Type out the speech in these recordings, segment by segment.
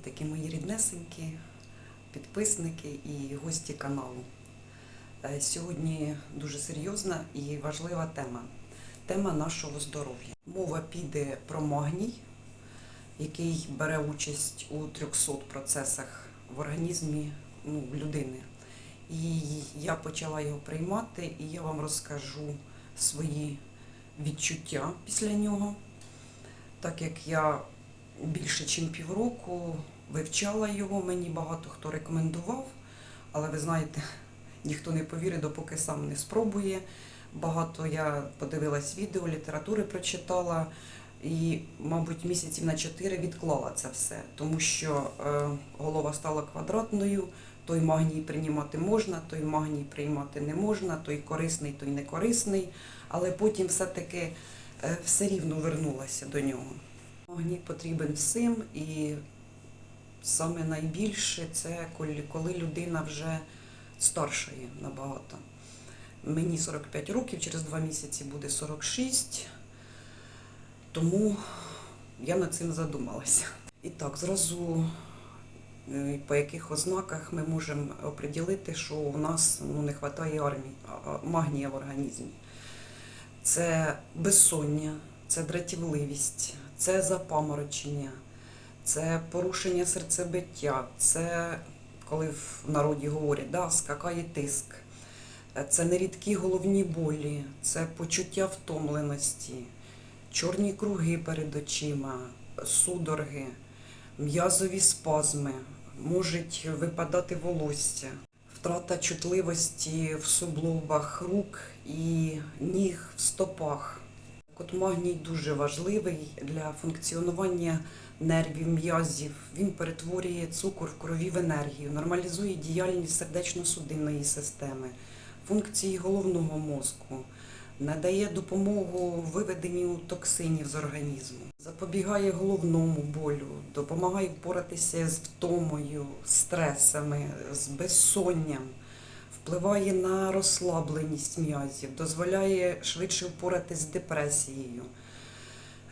такі мої ріднесенькі, підписники і гості каналу. Е, Сьогодні дуже серйозна і важлива тема. Тема нашого здоров'я. Мова піде про магній, який бере участь у 300 процесах в організмі ну, людини. І я почала його приймати, і я вам розкажу свої відчуття після нього. Так як я більше ніж півроку. Вивчала його, мені багато хто рекомендував, але ви знаєте, ніхто не повірить, допоки сам не спробує. Багато я подивилась відео, літератури прочитала. І, мабуть, місяців на чотири відклала це все, тому що е, голова стала квадратною, той магній приймати можна, той магній приймати не можна, той корисний, той не корисний, але потім все-таки е, все рівно вернулася до нього. Магній потрібен всім і саме найбільше це коли, людина вже старшає набагато. Мені 45 років, через два місяці буде 46, тому я над цим задумалася. І так, зразу е, по яких ознаках ми можемо оприділити, що у нас ну, не вистачає армії, магнія в організмі. Це безсоння, це дратівливість, це запаморочення, це порушення серцебиття, це коли в народі говорять, да, скакає тиск, це нерідкі головні болі, це почуття втомленості, чорні круги перед очима, судороги, м'язові спазми, можуть випадати волосся, втрата чутливості в суглобах рук і ніг в стопах. От магній дуже важливий для функціонування нервів, м'язів. Він перетворює цукор в крові в енергію, нормалізує діяльність сердечно-судинної системи, функції головного мозку, надає допомогу виведенню токсинів з організму, запобігає головному болю, допомагає впоратися з втомою, стресами, з безсонням впливає на розслабленість м'язів, дозволяє швидше впоратись з депресією,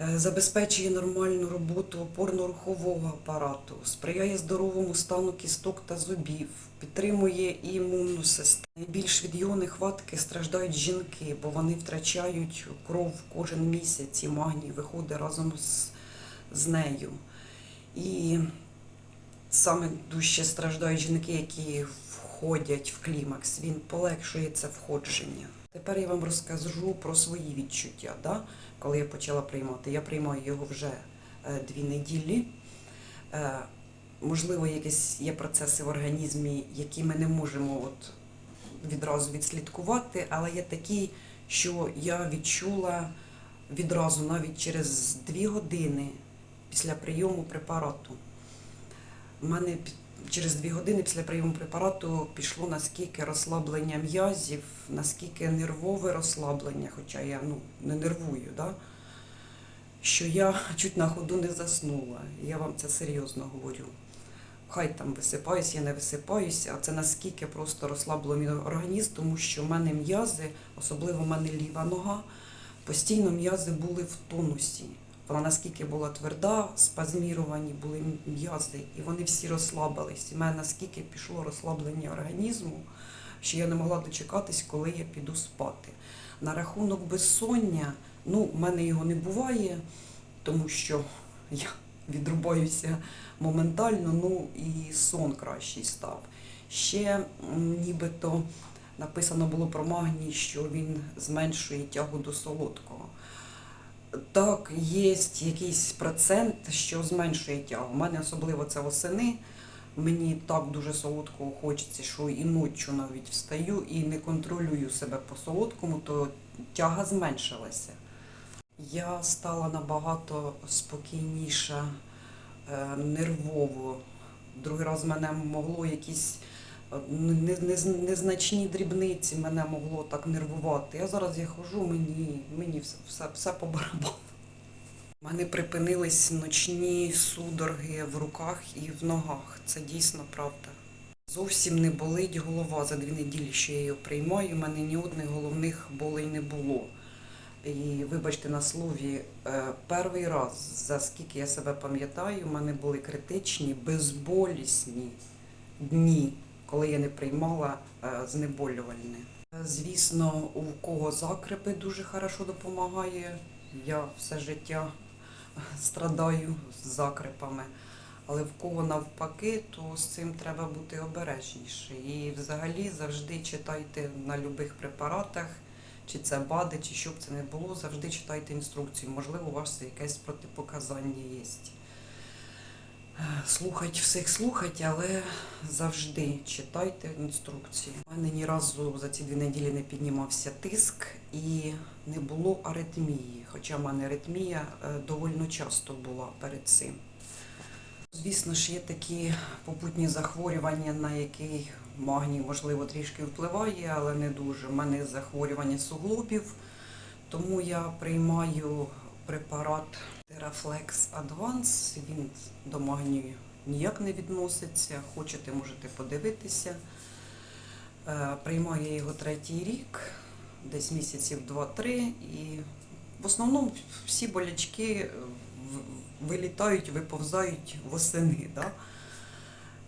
е, забезпечує нормальну роботу опорно-рухового апарату, сприяє здоровому стану кісток та зубів, підтримує імунну систему. Найбільш від його нехватки страждають жінки, бо вони втрачають кров кожен місяць, і магній виходить разом з, з нею. І саме дужче страждають жінки, які входять в клімакс. Він полегшує це входження. Тепер я вам розкажу про свої відчуття. Да? Коли я почала приймати, я приймаю його вже е, дві неділі. Е, можливо, якісь є процеси в організмі, які ми не можемо от відразу відслідкувати, але є такі, що я відчула відразу, навіть через дві години після прийому препарату. У мене через дві години після прийому препарату пішло наскільки розслаблення м'язів, наскільки нервове розслаблення, хоча я ну, не нервую, да? що я чуть на ходу не заснула. Я вам це серйозно говорю. Хай там висипаюсь, я не висипаюся, а це наскільки просто розслабло мій організм, тому що в мене м'язи, особливо в мене ліва нога, постійно м'язи були в тонусі. Вона наскільки була тверда, спазміровані були м'язи, і вони всі розслабились. І в мене наскільки пішло розслаблення організму, що я не могла дочекатись, коли я піду спати. На рахунок безсоння, ну, в мене його не буває, тому що я відрубаюся моментально, ну і сон кращий став. Ще нібито написано було про магній, що він зменшує тягу до солодкого. Так, є якийсь процент, що зменшує тягу. У мене особливо це восени. Мені так дуже солодкого хочеться, що і ночі навіть встаю і не контролюю себе по солодкому, то тяга зменшилася. Я стала набагато спокійніша, е, нервово. Другий раз мене могло якісь незначні дрібниці мене могло так нервувати. Я зараз я хожу, мені, мені все, все, все по барабану. У мене припинились ночні судороги в руках і в ногах. Це дійсно правда. Зовсім не болить голова за дві неділі, що я її приймаю. У мене ні одних головних болей не було. І вибачте на слові, е, перший раз, за скільки я себе пам'ятаю, в мене були критичні, безболісні дні, коли я не приймала е, знеболювальне. Е, Звісно, у кого закрепи дуже хорошо допомагає. Я все життя страдаю з закрепами. Але в кого навпаки, то з цим треба бути обережніше. І взагалі завжди читайте на любих препаратах, чи це БАДи, чи що б це не було, завжди читайте інструкцію. Можливо, у вас якесь протипоказання є. Слухать всіх слухать, але завжди читайте інструкції. У мене ні разу за ці дві неділі не піднімався тиск і не було аритмії. Хоча в мене аритмія е, довольно часто була перед цим. Звісно ж, є такі попутні захворювання, на які магній, можливо, трішки впливає, але не дуже. У мене захворювання суглобів, тому я приймаю препарат Teraflex Advance. Він до магнію ніяк не відноситься. Хочете, можете подивитися. Е, Приймаю його третій рік, десь місяців 2-3. І в основному всі болячки вилітають, виповзають восени. Да?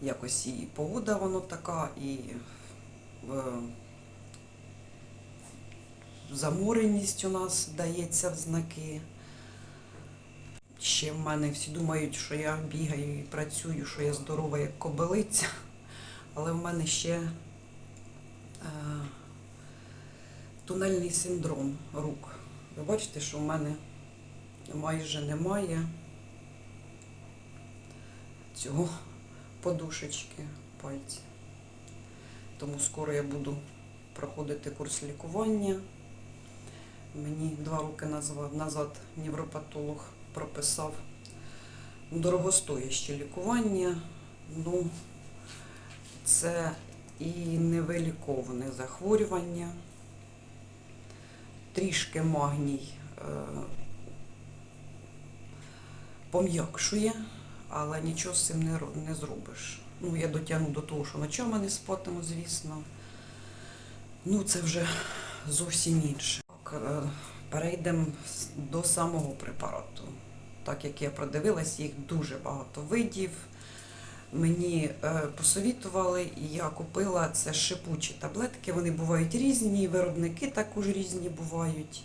Якось і погода воно така, і е, замореність у нас дається в знаки. Ще в мене всі думають, що я бігаю і працюю, що я здорова як кобилиця, але в мене ще е, тунельний синдром рук. Ви бачите, що в мене майже немає цього подушечки пальця. Тому скоро я буду проходити курс лікування. Мені два роки назад невропатолог прописав дорогостояще лікування. Ну, це і невиліковне захворювання. Трішки магній е, пом'якшує, але нічого з цим не, не зробиш. Ну, я дотягну до того, що ночами не спатиму, звісно. Ну, це вже зовсім інше. Перейдемо до самого препарату. Так як я продивилась, їх дуже багато видів. Мені е, посовітували, і я купила це шипучі таблетки. Вони бувають різні, виробники також різні бувають.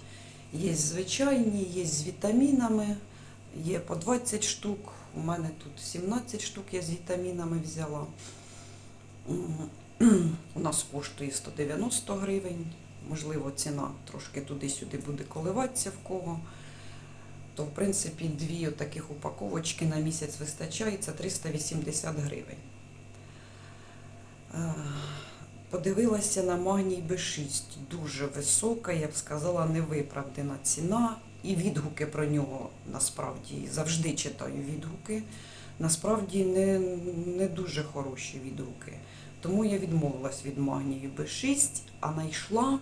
Є звичайні, є з вітамінами, є по 20 штук. У мене тут 17 штук я з вітамінами взяла. У нас коштує 190 гривень. Можливо, ціна трошки туди-сюди буде коливатися в кого. То, в принципі, дві таких упаковочки на місяць вистачає, це 380 гривень. Е, Подивилася на магній Б6. Дуже висока, я б сказала, невиправдана ціна. І відгуки про нього насправді завжди читаю відгуки. Насправді не, не дуже хороші відгуки. Тому я відмовилась від магнію Б6, а знайшла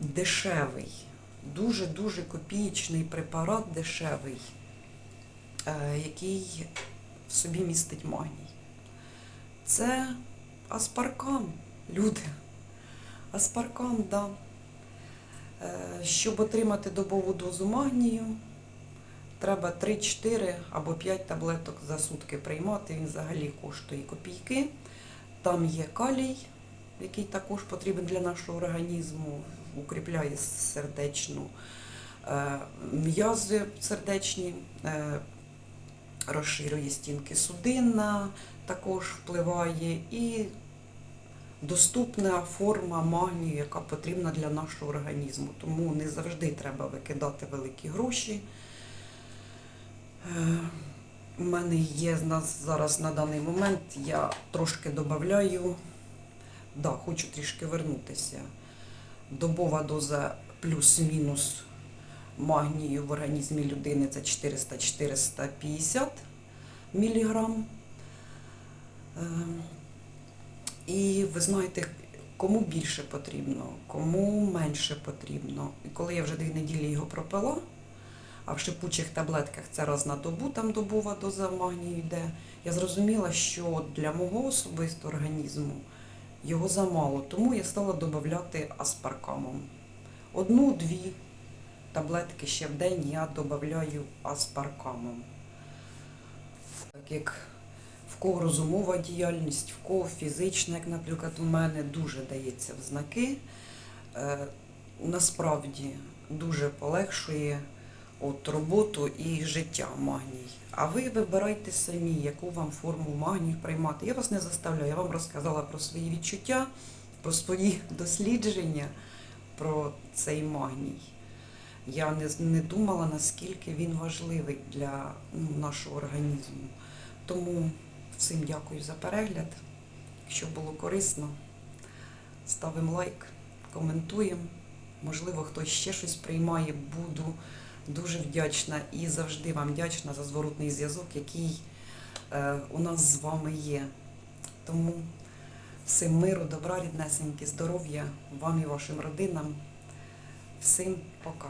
дешевий, дуже-дуже копієчний препарат дешевий, е, який в собі містить магній. Це аспаркам, люди. Аспаркам, да. Е, Щоб отримати добову дозу магнію, треба 3-4 або 5 таблеток за сутки приймати. Він взагалі коштує копійки. Там є калій, який також потрібен для нашого організму, укріпляє сердечну е, м'язи сердечні, е, розширює стінки судинна, також впливає і доступна форма магнію, яка потрібна для нашого організму. Тому не завжди треба викидати великі гроші. У мене є зараз на даний момент, я трошки додаю, да, хочу трішки вернутися. Добова доза плюс-мінус магнію в організмі людини це 400-450 міліграм. Е, І ви знаєте, кому більше потрібно, кому менше потрібно. І коли я вже дві неділі його пропила, а в шипучих таблетках це раз на добу, там добова доза магнію йде, я зрозуміла, що для мого особистого організму його замало, тому я стала додати аспаркамом. Одну-дві таблетки ще в день я додаю аспаркамом. Так як в кого розумова діяльність, в кого фізична, як, наприклад, у мене дуже дається в знаки. Е, насправді дуже полегшує от, роботу і життя магній. А ви вибирайте самі, яку вам форму магнію приймати. Я вас не заставляю, я вам розказала про свої відчуття, про свої дослідження, про цей магній. Я не, не думала, наскільки він важливий для ну, нашого організму. Тому всім дякую за перегляд. Якщо було корисно, ставимо лайк, коментуємо. Можливо, хтось ще щось приймає, буду дуже вдячна і завжди вам вдячна за зворотний зв'язок, який е, у нас з вами є. Тому всім миру, добра, ріднесеньки, здоров'я вам і вашим родинам. Всім пока.